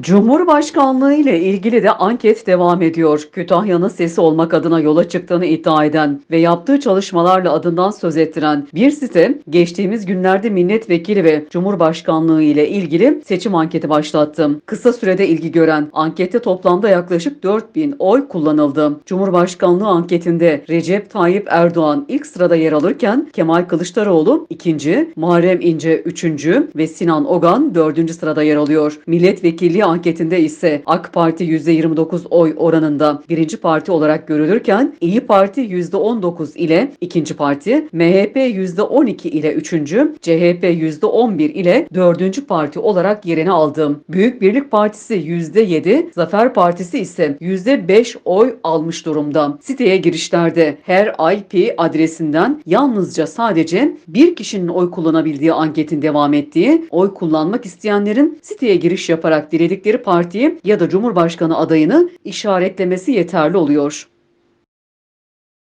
Cumhurbaşkanlığı ile ilgili de anket devam ediyor. Kütahya'nın sesi olmak adına yola çıktığını iddia eden ve yaptığı çalışmalarla adından söz ettiren bir site geçtiğimiz günlerde milletvekili ve Cumhurbaşkanlığı ile ilgili seçim anketi başlattı. Kısa sürede ilgi gören ankette toplamda yaklaşık 4000 oy kullanıldı. Cumhurbaşkanlığı anketinde Recep Tayyip Erdoğan ilk sırada yer alırken Kemal Kılıçdaroğlu ikinci, Muharrem İnce üçüncü ve Sinan Ogan dördüncü sırada yer alıyor. Milletvekilliği anketinde ise AK Parti %29 oy oranında birinci parti olarak görülürken İyi Parti %19 ile ikinci parti, MHP %12 ile üçüncü, CHP %11 ile dördüncü parti olarak yerini aldı. Büyük Birlik Partisi %7, Zafer Partisi ise %5 oy almış durumda. Siteye girişlerde her IP adresinden yalnızca sadece bir kişinin oy kullanabildiği anketin devam ettiği, oy kullanmak isteyenlerin siteye giriş yaparak diledikleri partiyi ya da Cumhurbaşkanı adayını işaretlemesi yeterli oluyor.